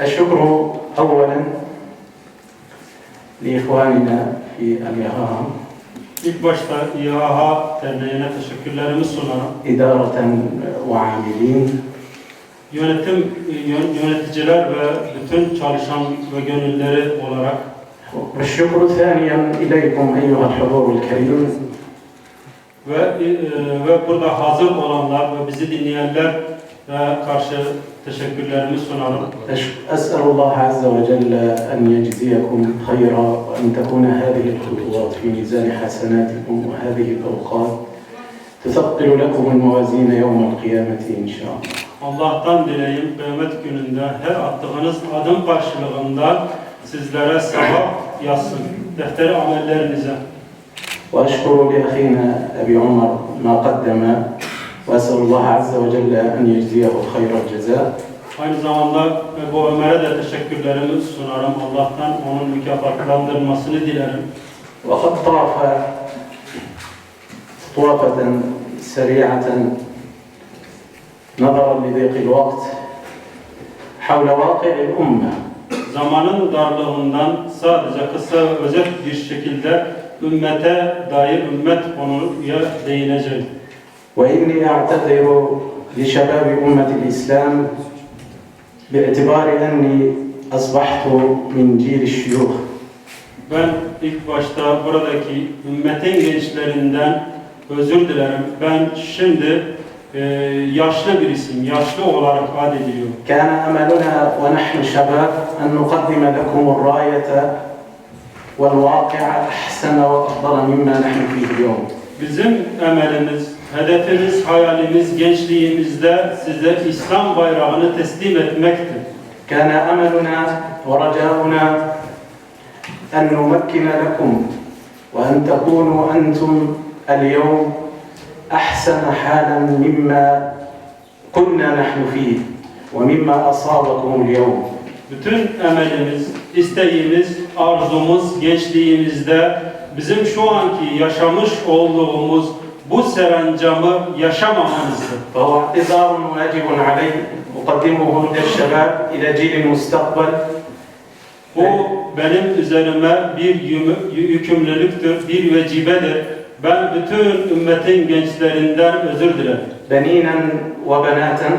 الشكر أولا لإخواننا في اليهام İlk başta İHA Derneği'ne teşekkürlerimi sunarım. إدارة وعاملين Yönetim, yön- yöneticiler ve bütün çalışan ve gönülleri olarak والشكر ثانيا إليكم أيها الحضور الكريم ve e, ve burada hazır olanlar ve bizi dinleyenler karşı teşekkürlerimi sunarım. أسأل الله عز وجل أن يجزيكم خيرا وأن تكون هذه الخطوات في ميزان حسناتكم وهذه الأوقات تثقل لكم الموازين يوم القيامة إن شاء الله Allah'tan dileyim kıyamet gününde her attığınız adım karşılığında sizlere sevap yazsın. Defteri amellerinize. وأشكر لأخينا أبي عمر ما قدم وأسأل الله عز وجل أن يجزيه خير الجزاء Aynı zamanda Ebu Ömer'e de teşekkürlerimi sunarım. Allah'tan onun mükafatlandırmasını dilerim. وقد طاف طوافة سريعة نظرا لضيق الوقت حول واقع الأمة Zamanın darlığından sadece kısa ve özet bir şekilde ümmete dair ümmet konuya değineceğim. وإني أعتذر لشباب أمة الإسلام باعتبار أني أصبحت من جيل الشيوخ Ben ilk başta buradaki ümmetin gençlerinden özür dilerim. Ben şimdi e, yaşlı birisiyim, yaşlı olarak adediliyorum. كان أملنا ونحن شباب أن نقدم لكم الراية والواقع أحسن وأفضل مما نحن فيه اليوم Bizim emelimiz, hedefimiz, hayalimiz gençliğimizde size İslam bayrağını teslim etmektir. كان أملنا ورجاؤنا أن نمكن لكم وأن تكونوا أنتم اليوم أحسن حالا مما كنا نحن فيه ومما أصابكم اليوم Bütün emelimiz, isteğimiz, arzumuz gençliğimizde bizim şu anki yaşamış olduğumuz bu serencamı yaşamamamızdır. فهو اعتذار واجب علي أقدمه للشباب إلى جيل المستقبل Bu benim üzerime bir yümü- yükümlülüktür, bir vecibedir. Ben bütün ümmetin gençlerinden özür dilerim. بنينا وبناتا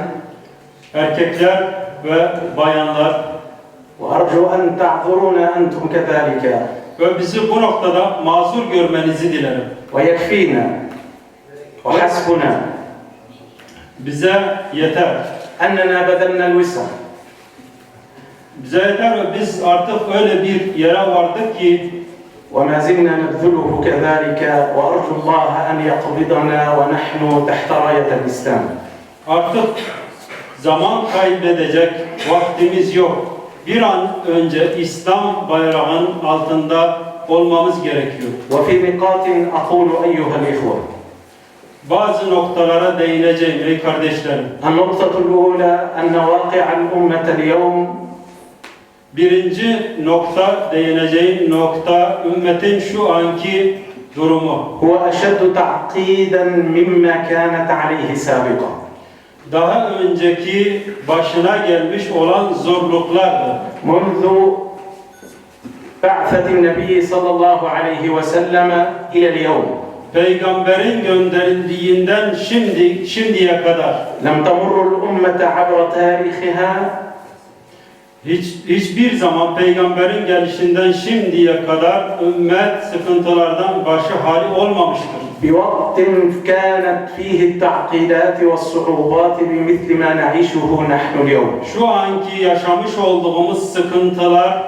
Erkekler ve bayanlar وأرجو أن تعذرونا أنتم كذلك ve bizi bu noktada mazur görmenizi dilerim. ويكفينا وحسبنا Bize yeter. أننا بذلنا الوسع Bize yeter ve biz artık öyle bir yere vardık ki وما زلنا نبذله كذلك وأرجو الله أن يقبضنا ونحن تحت راية الإسلام artık zaman kaybedecek vaktimiz yok. Bir an önce İslam bayrağının altında olmamız gerekiyor. وفي نقاط أقول أيها الإخوة Bazı noktalara değineceğim ey kardeşlerim. النقطة الأولى أن واقع الأمة اليوم Birinci nokta değineceğim nokta ümmetin şu anki durumu. هو أشد تعقيدا مما كانت عليه سابقا Daha önceki başına gelmiş olan zorluklardır. منذ بعثة النبي صلى الله عليه وسلم إلى اليوم Peygamberin gönderildiğinden şimdi şimdiye kadar لم تمر الأمة عبر تاريخها hiç hiçbir zaman peygamberin gelişinden şimdiye kadar ümmet sıkıntılardan başı hali olmamıştır. بوقت كانت فيه التعقيدات والصعوبات بمثل ما نعيشه نحن اليوم Şu anki yaşamış olduğumuz sıkıntılar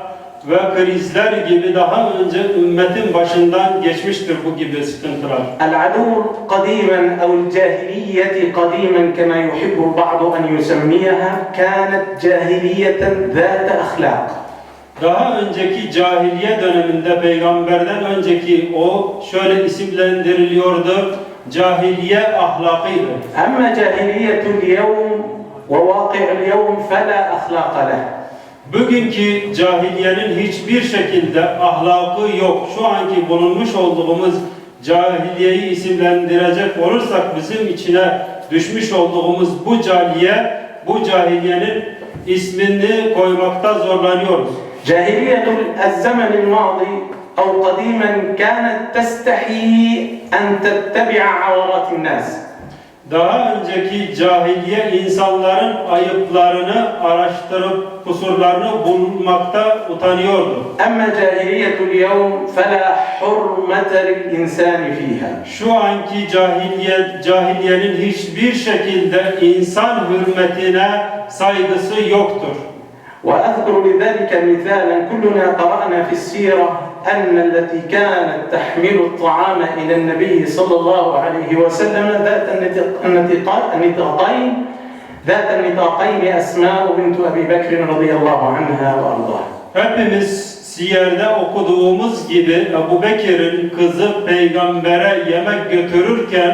ve krizler gibi daha önce ümmetin başından geçmiştir bu gibi sıkıntılar. العدو قديما أو الجاهلية قديما كما يحب البعض أن يسميها كانت جاهلية ذات أخلاق Daha önceki cahiliye döneminde peygamberden önceki o şöyle isimlendiriliyordu. Cahiliye ahlakıydı. أما جاهلية اليوم وواقع اليوم فلا أخلاق له Bugünkü cahiliyenin hiçbir şekilde ahlakı yok. Şu anki bulunmuş olduğumuz cahiliyeyi isimlendirecek olursak bizim içine düşmüş olduğumuz bu cahiliye, bu cahiliyenin ismini koymakta zorlanıyoruz. Cahiliyetul ezzemenil madi ev kadimen kânet testahi en tettebi'a avratin nâs daha önceki cahiliye insanların ayıplarını araştırıp kusurlarını bulmakta utanıyordu. Ama cahiliyetul yevm fela hurmete lil insani fiha. Şu anki cahiliye cahiliyenin hiçbir şekilde insan hürmetine saygısı yoktur. وأذكر لذلك مثالا كلنا قرأنا في السيرة أن التي كانت تحمل الطعام إلى النبي صلى الله عليه وسلم ذات النطاق- النطاق- النطاقين ذات النطاقين أسماء بنت أبي بكر رضي الله عنها وأرضاها. Hepimiz Siyer'de okuduğumuz gibi Ebu Bekir'in kızı peygambere yemek götürürken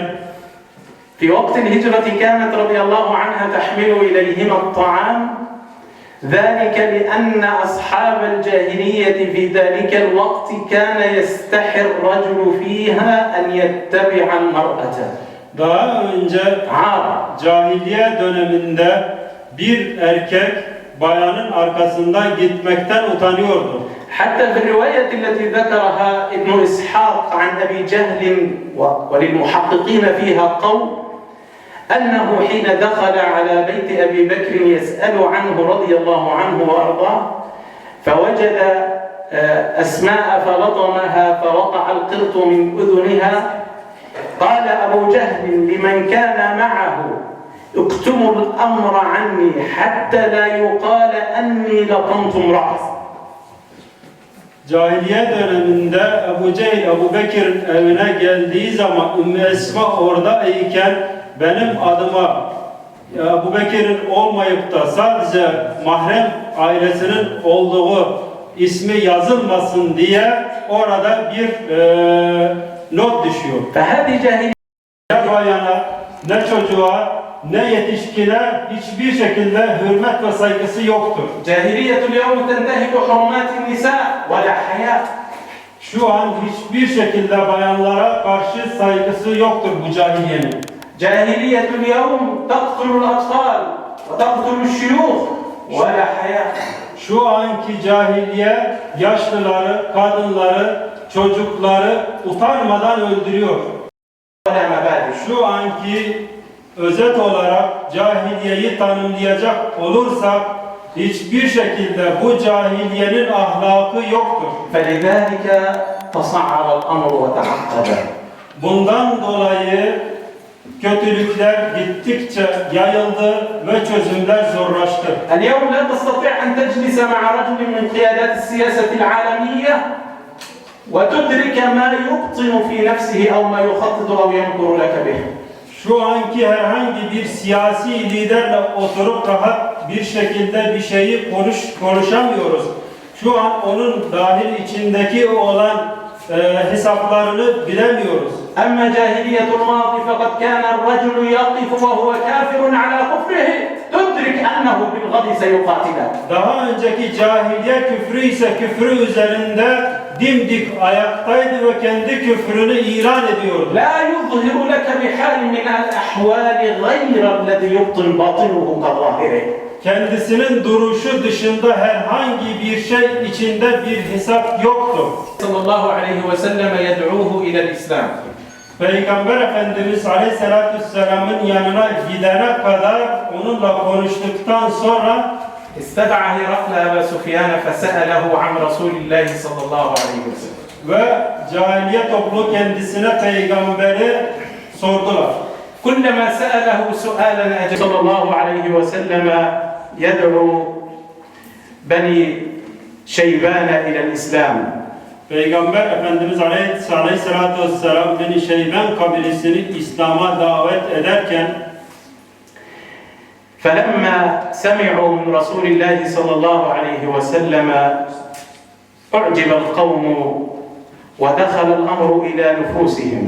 في وقت الهجرة كانت رضي الله عنها تحمل إليهما الطعام ذلك لأن أصحاب الجاهلية في ذلك الوقت كان يستحي الرجل فيها أن يتبع المرأة daha önce cahiliye döneminde bir erkek bayanın arkasından gitmekten utanıyordu. حتى في الرواية التي ذكرها ابن إسحاق عن أبي جهل وللمحققين فيها قول أنه حين دخل على بيت أبي بكر يسأل عنه رضي الله عنه وأرضاه فوجد آه، أسماء فلطمها فوقع القرط من أذنها. قال أبو جهل لمن كان معه اكتموا الأمر عني حتى لا يقال أني لطمت امرأة. Cahiliye döneminde Ebu Cehil Ebu Bekir'in evine geldiği zaman Ümmü Esma orada iken benim adıma Ebu Bekir'in olmayıp da sadece mahrem ailesinin olduğu ismi yazılmasın diye orada bir e, not düşüyor. Ne bayana, ne çocuğa, ne yetişkine hiçbir şekilde hürmet ve saygısı yoktur. Cahiliyetul yevmu tentehiku hurmatin nisa ve la. Şu an hiçbir şekilde bayanlara karşı saygısı yoktur bu cahiliyenin. جاهلية اليوم تقتل الأطفال وتقتل الشيوخ ولا حياء Şu anki cahiliye yaşlıları, kadınları, çocukları utanmadan öldürüyor. ولا مبادئ Şu anki özet olarak cahiliyeyi tanımlayacak olursak hiçbir şekilde bu cahiliyenin ahlakı yoktur. فلذلك تصعر الأمر وتعقد Bundan dolayı kötülükler gittikçe yayıldı ve çözümler zorlaştı. اليوم لا تستطيع أن تجلس مع رجل من قيادات السياسة العالمية وتدرك ما يبطن في نفسه أو ما يخطط أو يمكر لك به Şu anki herhangi bir siyasi liderle oturup rahat bir şekilde bir şeyi konuş konuşamıyoruz. Şu an onun dahil içindeki olan e, hesaplarını bilemiyoruz. أما جاهلية الماضي فقد كان الرجل يقف وهو كافر على كفره تدرك أنه بالغد سيقاتلك Daha önceki cahiliye küfrü ise küfrü üzerinde dimdik ayaktaydı ve kendi küfrünü ilan ediyordu. لا يظهر لك بحال من الأحوال غير الذي يبطن باطنه كظاهره Kendisinin duruşu dışında herhangi bir şey içinde bir hesap yoktu. صلى الله عليه وسلم يدعوه إلى الإسلام Peygamber Efendimiz Aleyhisselatü Vesselam'ın yanına gidene kadar onunla konuştuktan sonra استدعى هرقل أبا سفيان فسأله عن رسول الله صلى الله عليه وسلم ve cahiliye toplu kendisine peygamberi sordular. كلما سأله سؤالا أجاب صلى الله عليه وسلم يدعو بني شيبان إلى الإسلام Peygamber Efendimiz Aleyhis- Aleyhisselatü Vesselam Beni Şeyben kabilesini İslam'a davet ederken فلما سمعوا من رسول الله صلى الله عليه وسلم أعجب القوم ودخل الأمر إلى نفوسهم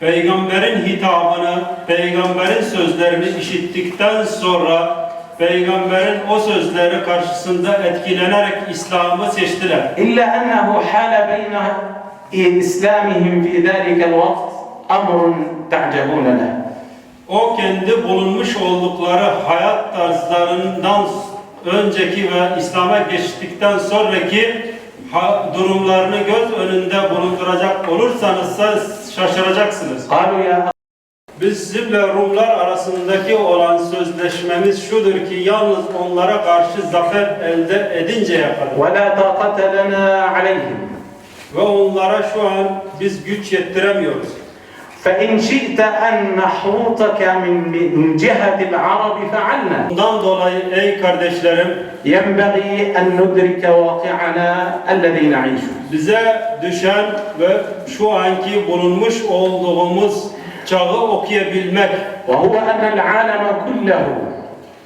Peygamberin hitabını, peygamberin sözlerini işittikten sonra peygamberin o sözleri karşısında etkilenerek İslam'ı seçtiler. İlla ennehu hale beyne İslamihim fi zâlikel vakt amrun te'cebûnene. O kendi bulunmuş oldukları hayat tarzlarından önceki ve İslam'a geçtikten sonraki durumlarını göz önünde bulunduracak olursanız şaşıracaksınız. قالوا يا Biz sizinle Rumlar arasındaki olan sözleşmemiz şudur ki yalnız onlara karşı zafer elde edinceye kadar ولا طاقة لنا عليهم ve onlara şu an biz güç yettiremiyoruz. فإن شئت أن نحوطك من من جهة العرب فعلنا Bundan dolayı ey kardeşlerim ينبغي أن ندرك واقعنا الذي نعيشه bize düşen ve şu anki bulunmuş olduğumuz çağı okuyabilmek وهو أن العالم كله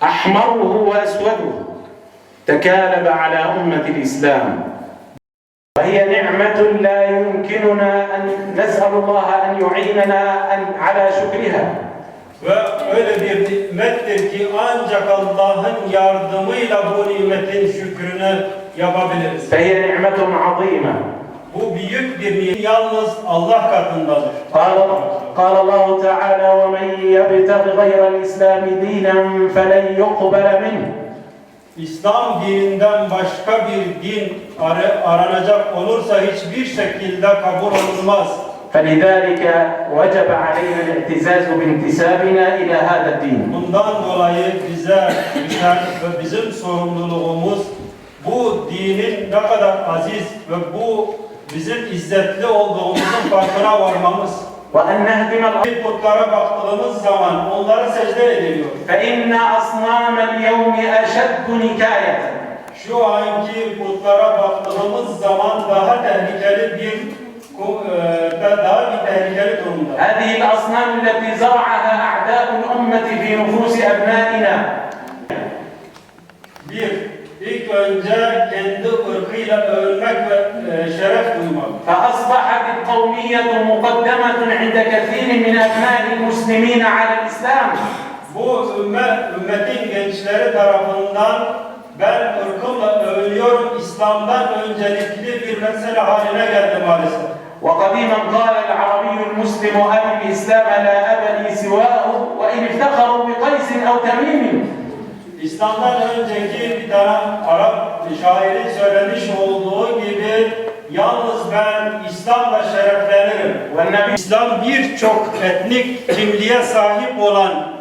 أحمره وأسوده. تكالب على أمة الإسلام. وهي نعمة لا يمكننا أن نسأل الله أن يعيننا أن على شكرها. ve öyle bir nimettir ki ancak Allah'ın yardımıyla bu nimetin şükrünü yapabiliriz. فهي نعمة عظيمة. Bu büyük bir nimet yalnız Allah katındadır. قال قال الله تعالى ومن يبتغ غير الإسلام دينا فلن يقبل منه İslam dininden başka bir din ar- aranacak olursa hiçbir şekilde kabul olunmaz. فلذلك وجب علينا الاعتزاز بانتسابنا إلى هذا الدين Bundan dolayı bize düşen ve bizim sorumluluğumuz bu dinin ne kadar aziz ve bu bizim izzetli olduğumuzun farkına varmamız. وأن نهدم الأرض Bir putlara baktığımız zaman onlara secde ediliyor. فإن أصنام اليوم أشد نكاية Şu anki putlara baktığımız zaman daha tehlikeli bir e, daha bir tehlikeli durumda. هذه الأصنام التي زرعها أعداء الأمة في نفوس أبنائنا Bir, ilk önce kendi ırkıyla övünmek ve القومية مقدمة عند كثير من أبناء المسلمين على الإسلام Bu ümmet, ümmetin gençleri tarafından ben ırkımla övünüyorum, İslam'dan öncelikli bir mesele haline geldi maalesef. وقديما قال العربي المسلم أبي الإسلام لا أبا لي سواه وإن افتخروا بقيس أو تميم İslam'dan önceki bir tane Arap şairin söylemiş olduğu gibi yalnız ben İslam'la şereflenirim. Ve Nebi İslam birçok etnik kimliğe sahip olan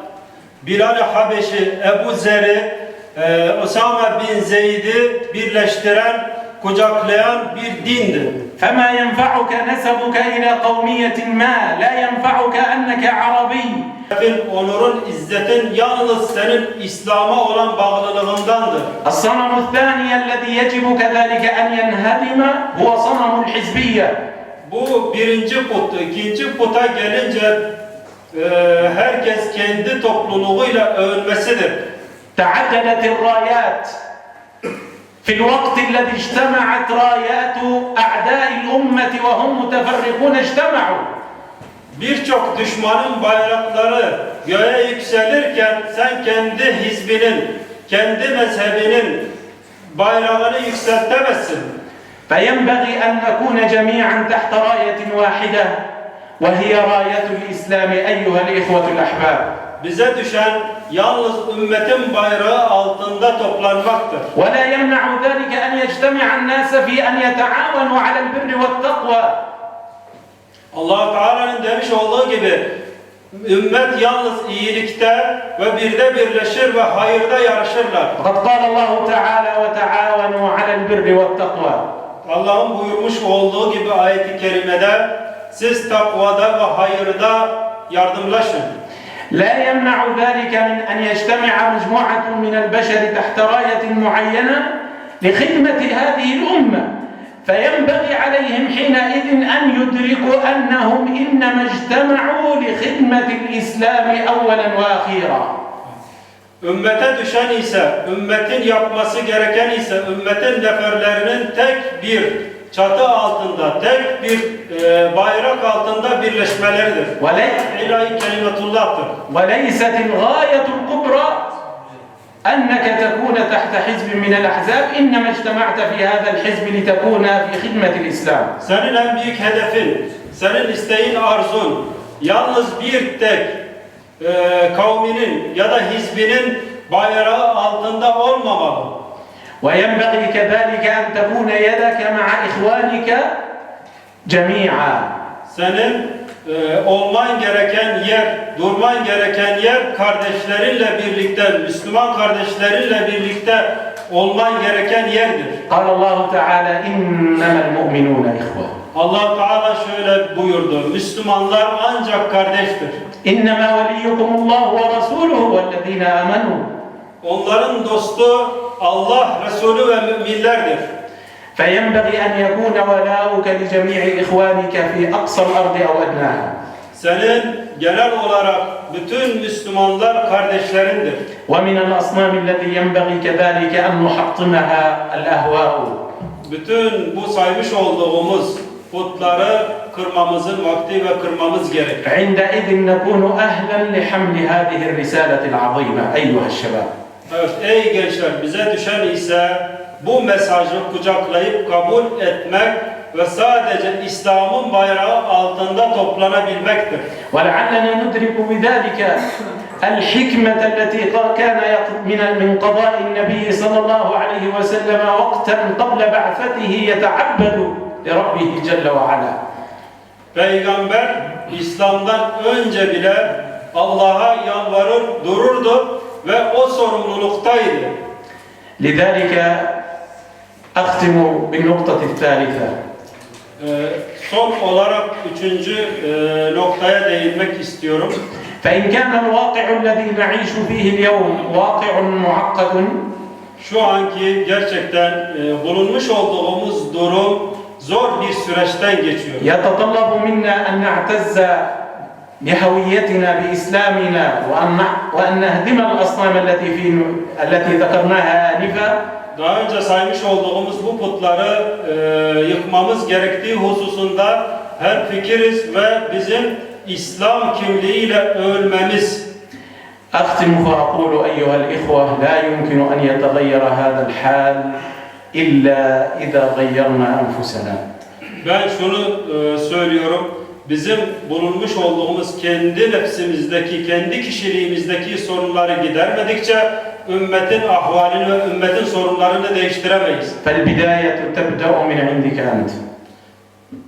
Bilal-i Habeşi, Ebu Zer'i, e, Osama bin Zeyd'i birleştiren kucaklayan bir dindir. فما ينفعك نسبك إلى قومية ما لا ينفعك أنك عربي Şerefin, onurun, izzetin yalnız senin İslam'a olan bağlılığındandır. الصنم الثاني الذي يجب كذلك أن ينهدم هو صنم الحزبية Bu birinci put, ikinci puta gelince e, herkes kendi topluluğuyla övünmesidir. تعددت الرايات في الوقت الذي اجتمعت رايات أعداء الأمة وهم متفرقون اجتمعوا Birçok düşmanın bayrakları göğe yükselirken sen kendi hizbinin, kendi mezhebinin bayrağını yükseltemezsin. فينبغي أن نكون جميعا تحت راية واحدة وهي راية الإسلام أيها الإخوة الأحباب Bize düşen yalnız ümmetin bayrağı altında toplanmaktır. ولا يمنع ذلك أن يجتمع الناس في أن يتعاونوا على البر والتقوى allah Teala'nın demiş olduğu gibi ümmet yalnız iyilikte ve birde birleşir ve hayırda yarışırlar. وقد قال الله تعالى وتعاونوا على البر والتقوى Allah'ın buyurmuş olduğu gibi ayet-i kerimede siz takvada ve hayırda yardımlaşın. لا يمنع ذلك من أن يجتمع مجموعة من البشر تحت راية معينة لخدمة هذه الأمة. فينبغي عليهم حينئذ أن يدركوا أنهم إنما اجتمعوا لخدمة الإسلام أولا وأخيرا. Ümmete düşen ise, ümmetin yapması gereken ise, ümmetin neferlerinin tek bir çatı altında, tek bir e, bayrak altında birleşmeleridir. ولي- İlahi kelimetullah'tır. وليست الغاية الكبرى أنك تكون تحت حزب من الأحزاب إنما اجتمعت في هذا الحزب لتكون في خدمة الإسلام Senin en büyük hedefin, senin isteğin, arzun, yalnız bir tek e, kavminin ya da hizbinin bayrağı altında olmamalı. وينبغي كذلك أن تكون يدك مع إخوانك جميعا Senin e, olman gereken yer, durman gereken yer kardeşlerinle birlikte, Müslüman kardeşlerinle birlikte olman gereken yerdir. قال الله تعالى إنما المؤمنون إخوة Allah Teala şöyle buyurdu. Müslümanlar ancak kardeştir. إنما وليكم الله ورسوله والذين آمنوا Onların dostu Allah, Resulü ve müminlerdir. فينبغي أن يكون ولاؤك لجميع إخوانك في أقصى الأرض أو أدناها Senin genel olarak bütün Müslümanlar kardeşlerindir. ومن الأصنام التي ينبغي كذلك أن نحطمها الأهواء Bütün bu saymış olduğumuz putları kırmamızın vakti ve kırmamız gerek. عندئذ نكون أهلا لحمل هذه الرسالة العظيمة أيها الشباب Evet ey gençler bize düşen ise bu mesajı kucaklayıp kabul etmek ve sadece İslam'ın bayrağı altında toplanabilmektir. ولعلنا ندرك بذلك الحكمة التي ق- كان يق- من من قضاء النبي صلى الله عليه وسلم وقتا قبل بعثته يتعبد لربه جل وعلا Peygamber İslam'dan önce bile Allah'a yalvarır dururdu ve o sorumluluktaydı. لذلك أختم بالنقطة الثالثة Ee, son olarak üçüncü e, noktaya değinmek istiyorum. فإن كان الواقع الذي نعيش فيه اليوم واقع معقد Şu anki gerçekten e, bulunmuş olduğumuz durum zor bir süreçten geçiyor. يتطلب منا أن نعتز بهويتنا بإسلامنا وأن وأن نهدم الأصنام التي في التي ذكرناها آنفا Daha önce saymış olduğumuz bu putları e, yıkmamız gerektiği hususunda her fikiriz ve bizim İslam kimliğiyle ölmemiz. أختم فأقول أيها الإخوة لا يمكن أن يتغير هذا الحال إلا إذا غيرنا أنفسنا Ben şunu e, söylüyorum. Bizim bulunmuş olduğumuz kendi nefsimizdeki, kendi kişiliğimizdeki sorunları gidermedikçe ümmetin ahvalini ve ümmetin sorunlarını değiştiremeyiz. فالبداية تبدأ من عندك أنت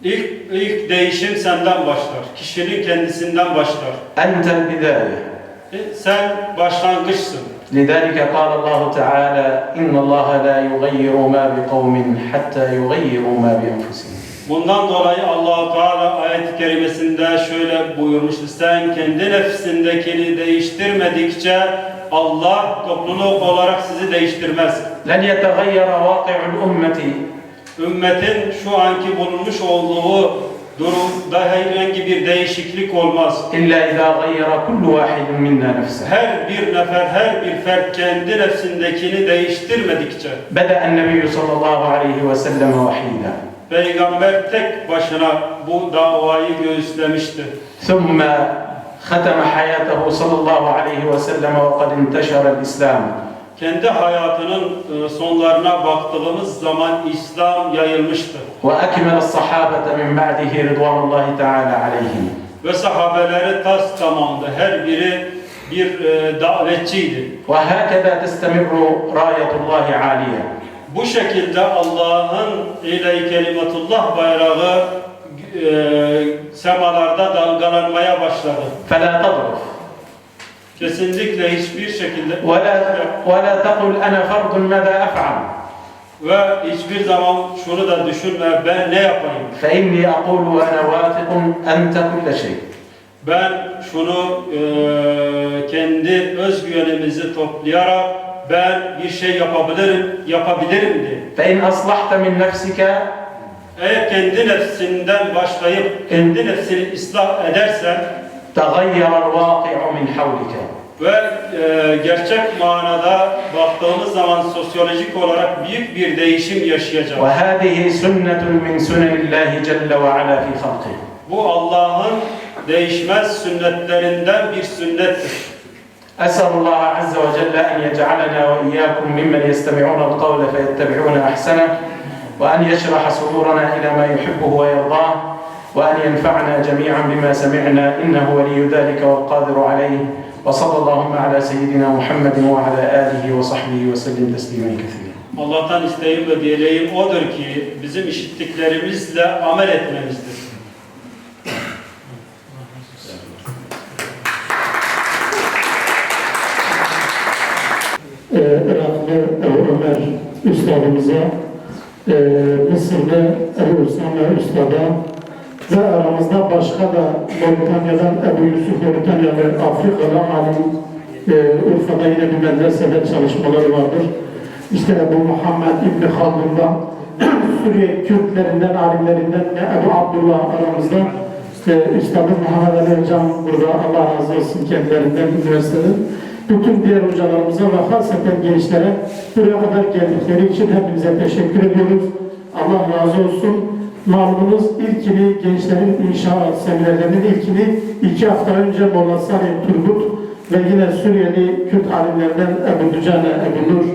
İlk, ilk değişim senden başlar. Kişinin kendisinden başlar. أنت البداية E, Sen başlangıçsın. لذلك قال الله تعالى إن الله لا يغير ما بقوم حتى يغيروا ما بأنفسهم Bundan dolayı allah Teala ayet-i kerimesinde şöyle buyurmuştu. Sen kendi nefsindekini değiştirmedikçe Allah topluluk olarak sizi değiştirmez. لن يتغير واقع الأمة Ümmetin şu anki bulunmuş olduğu durumda herhangi bir değişiklik olmaz. إلا إذا غير كل واحد منا نفسه Her bir nefer, her bir fert kendi nefsindekini değiştirmedikçe بدأ النبي صلى الله عليه وسلم وحيدا Peygamber tek başına bu davayı göğüslemişti. ثم ختم حياته صلى الله عليه وسلم وقد انتشر الإسلام Kendi hayatının e, sonlarına baktığımız zaman İslam yayılmıştı. وأكمل الصحابة من بعده رضوان الله تعالى عليهم Ve sahabeleri tas tamamdı. Her biri bir e, davetçiydi. وهكذا تستمر راية الله عالية Bu şekilde Allah'ın ile kelimetullah bayrağı e, semalarda dalgalanmaya başladı. فلا تضعف Kesinlikle hiçbir şekilde ولا ولا تقل أنا فرد ماذا أفعل ve hiçbir zaman şunu da düşünme ben ne yapayım. فإني أقول وأنا واثق أنت كل شيء Ben şunu e, kendi özgüvenimizi toplayarak ben bir şey yapabilirim, yapabilirimdi. Fe in aslahte min nefsike eğer kendi nefsinden başlayıp kendi nefsini ıslah edersen tagayyaral vaki'u min havlike ve e, gerçek manada baktığımız zaman sosyolojik olarak büyük bir değişim yaşayacağız. Ve hâzihi sünnetun min sünnetillahi celle ve ala fi halkih. Bu Allah'ın değişmez sünnetlerinden bir sünnettir. أسأل الله عز وجل أن يجعلنا وإياكم ممن يستمعون القول فيتبعون أحسنه وأن يشرح صدورنا إلى ما يحبه ويرضاه وأن ينفعنا جميعا بما سمعنا إنه ولي ذلك والقادر عليه وصلى اللهم على سيدنا محمد وعلى آله وصحبه وسلم تسليما كثيرا Allah'tan isteğim ve odur ki bizim işittiklerimizle amel etmemizdir. E, Iraklı Ömer Üstadımıza, e, Mısırlı Ebu Usame Üstad'a ve aramızda başka da Moritanya'dan Ebu Yusuf Moritanyalı Afrikalı alim e, Urfa'da yine bir medresede çalışmaları vardır. İşte Ebu Muhammed İbni Haldun'dan Suriye Kürtlerinden, alimlerinden ve Ebu Abdullah aramızda e, Üstadım Muhammed Ali Hocam burada Allah razı olsun kendilerinden üniversiteden bütün diğer hocalarımıza ve hasreten gençlere buraya kadar geldikleri için hepinize teşekkür ediyoruz. Allah razı olsun. Malumunuz ilkini gençlerin inşaat seminerlerinin ilkini iki hafta önce Molasari Turgut ve yine Suriyeli Kürt alimlerinden Ebu Dücane, Ebu Nur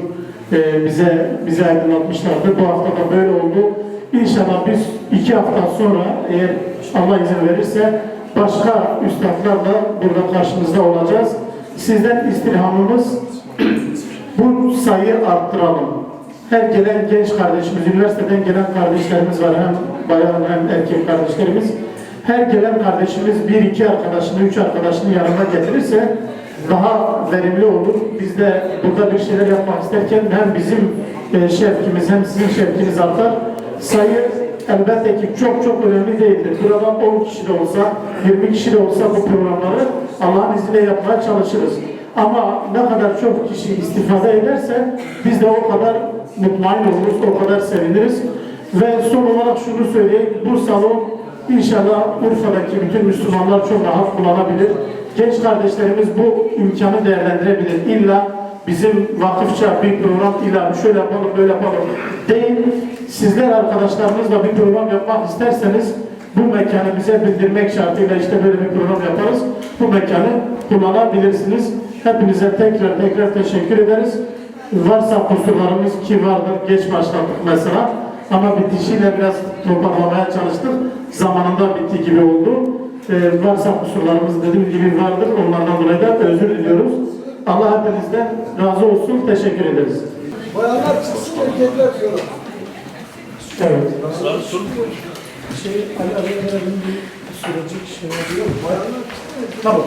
e, bize bize aydınlatmışlardı. Bu hafta da böyle oldu. İnşallah biz iki hafta sonra eğer Allah izin verirse başka üstadlarla burada karşınızda olacağız. Sizden istirhamımız bu sayıyı arttıralım. Her gelen genç kardeşimiz, üniversiteden gelen kardeşlerimiz var. Hem bayan hem erkek kardeşlerimiz. Her gelen kardeşimiz bir iki arkadaşını, üç arkadaşını yanına getirirse daha verimli olur. Biz de burada bir şeyler yapmak isterken hem bizim e, şevkimiz hem sizin şevkiniz artar. Sayı elbette ki çok çok önemli değildir. Burada 10 kişi de olsa, 20 kişi de olsa bu programları Allah'ın izniyle yapmaya çalışırız. Ama ne kadar çok kişi istifade ederse biz de o kadar mutmain oluruz, o kadar seviniriz. Ve son olarak şunu söyleyeyim, bu salon inşallah Urfa'daki bütün Müslümanlar çok rahat kullanabilir. Genç kardeşlerimiz bu imkanı değerlendirebilir. İlla bizim vakıfça bir program illa şöyle yapalım böyle yapalım değil. Sizler arkadaşlarınızla bir program yapmak isterseniz bu mekanı bize bildirmek şartıyla işte böyle bir program yaparız. Bu mekanı kullanabilirsiniz. Hepinize tekrar tekrar teşekkür ederiz. Varsa kusurlarımız ki vardır geç başladık mesela ama bitişiyle biraz toparlamaya çalıştık. Zamanında bitti gibi oldu. Ee, varsa kusurlarımız dediğim gibi vardır. Onlardan dolayı da özür diliyoruz. Allah hepinizden razı olsun. Teşekkür ederiz. Bayanlar çıksın erkekler diyorum. Evet. Şey, Ali Ali'nin bir sürecek şey oluyor. Bayanlar çıksın erkekler. Tamam.